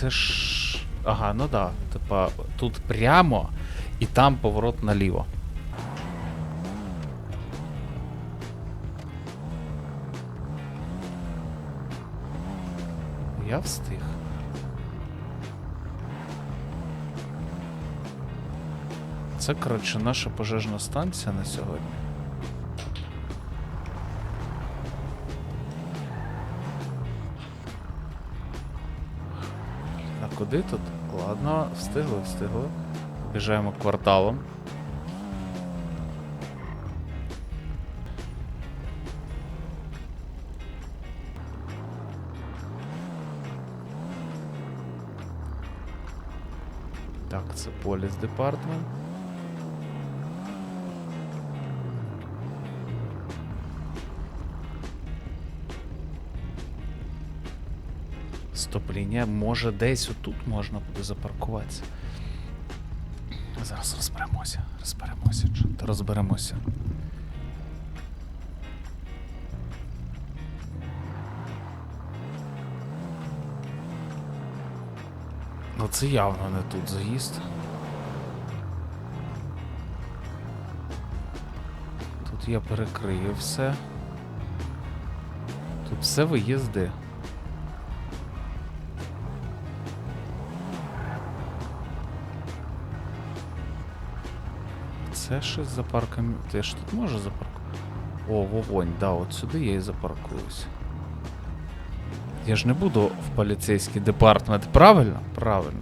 Це ж. Ага, ну да. Типа, тут прямо і там поворот наліво. Я встиг. Це, коротше, наша пожежна станція на сьогодні. А куди тут? Ладно, встигли, встигли. Біжаємо кварталом. Так, це Поліс Департмент. Стоп-лінія. Може десь отут можна буде запаркуватися. Зараз розберемося. Розберемося. Чи- розберемося. Ну це явно не тут заїзд. Тут я перекрию все. Тут все виїзди. Це щось за парком. Ти ж тут можеш запаркувати? О, вогонь, да, от сюди я і запаркуюсь. Я ж не буду в поліцейський департмент, правильно? Правильно.